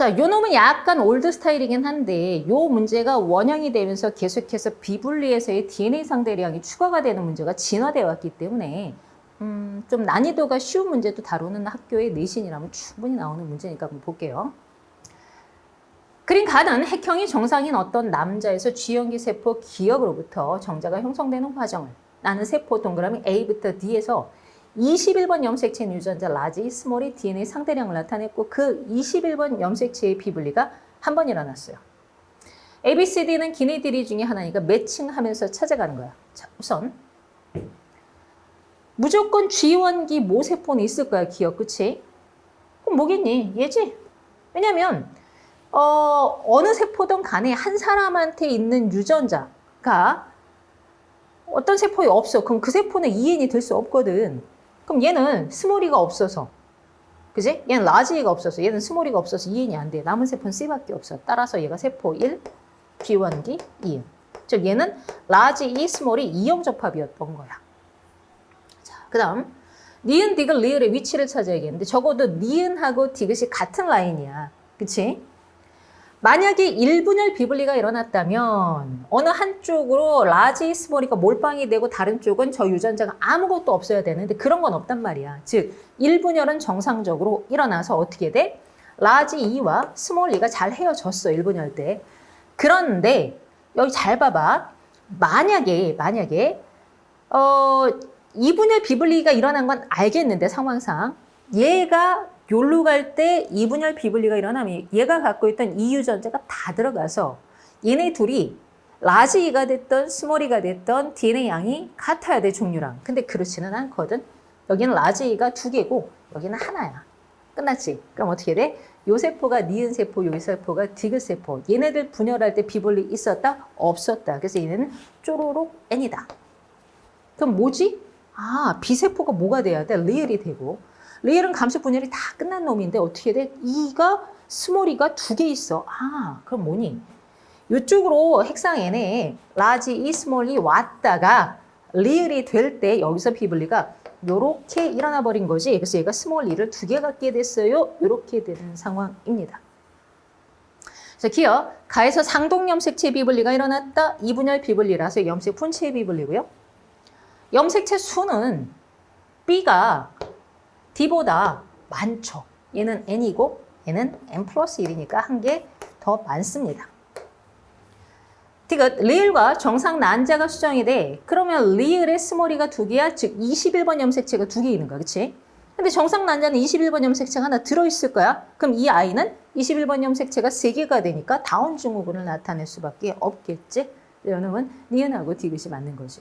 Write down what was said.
자, 요 놈은 약간 올드 스타일이긴 한데 요 문제가 원형이 되면서 계속해서 비분리에서의 DNA 상대량이 추가가 되는 문제가 진화되어 왔기 때문에 음, 좀 난이도가 쉬운 문제도 다루는 학교의 내신이라면 충분히 나오는 문제니까 한번 볼게요. 그린 가는 핵형이 정상인 어떤 남자에서 G형기 세포 기억으로부터 정자가 형성되는 과정을 나는 세포 동그라미 A부터 D에서 21번 염색체 유전자 라지 스몰이 DNA 상대량을 나타냈고 그 21번 염색체의 비분리가 한 번 일어났어요. ABCD는 기네들이 중에 하나니까 매칭하면서 찾아가는 거야. 자, 우선 무조건 G1기 모세포는 있을 거야, 기억, 그치? 그럼 뭐겠니? 얘지? 왜냐면 어, 어느 세포든 간에 한 사람한테 있는 유전자가 어떤 세포에 없어. 그럼 그 세포는 EN이 될 수 없거든. 그럼 얘는 스몰이가 없어서. 그지? 얘는 라지가 없어서. 얘는 스몰이가 없어서 EN이 안 돼. 남은 세포는 C밖에 없어. 따라서 얘가 세포 1, G1기 2. 즉 얘는 라지 2, 스몰이 이형 접합이었던 거야. 자, 그 다음. 니은, 디귿, 리을의 위치를 찾아야겠는데 적어도 니은하고 디귿이 같은 라인이야. 그치? 만약에 1분열 비분리가 일어났다면 어느 한쪽으로 라지 스몰이가 몰빵이 되고 다른 쪽은 저 유전자가 아무것도 없어야 되는데 그런 건 없단 말이야. 즉 1분열은 정상적으로 일어나서 어떻게 돼? 라지 2와 스몰 2가 잘 헤어졌어 1분열 때. 그런데 여기 잘 봐봐. 만약에 만약에 어 2분열 비분리가 일어난 건 알겠는데 상황상 얘가 요로 갈 때 이분열 비분리가 일어나면 얘가 갖고 있던 이 유 전자가 다 들어가서 얘네 둘이 라지 이가 됐던 스몰이가 됐던 DNA 양이 같아야 돼 종류랑. 근데 그렇지는 않거든. 여기는 라지 이가 두 개고 여기는 하나야. 끝났지? 그럼 어떻게 돼? 요 세포가 니은 세포, 요 세포가 디귿 세포. 얘네들 분열할 때 비분리 있었다? 없었다. 그래서 얘네는 쪼로록 N이다. 그럼 뭐지? 아, 비세포가 뭐가 돼야 돼? 리을이 되고. 리을은 감수 분열이 다 끝난 놈인데 어떻게 돼? 이가 스몰이가 두 개 있어. 아, 그럼 뭐니? 이쪽으로 핵상 N에 라지 이 스몰이 왔다가 리을이 될 때 여기서 비분리가 요렇게 일어나 버린 거지. 그래서 얘가 스몰 2를 두 개 갖게 됐어요. 요렇게 되는 상황입니다. 자, 기어 가에서 상동 염색체 비분리가 일어났다. 이분열 비분리라서 염색 분체 비분리고요. 염색체 수는 B가 D보다 많죠. 얘는 N이고 얘는 N 플러스 1이니까 한 개 더 많습니다. 디귿, 리을과 정상 난자가 수정이 돼. 그러면 리을의 스몰이가 두 개야. 즉 21번 염색체가 두 개 있는 거야. 그치? 근데 정상 난자는 21번 염색체가 하나 들어있을 거야. 그럼 이 아이는 21번 염색체가 세 개가 되니까 다운 증후군을 나타낼 수밖에 없겠지. 이놈은 니은하고 디귿이 맞는 거지.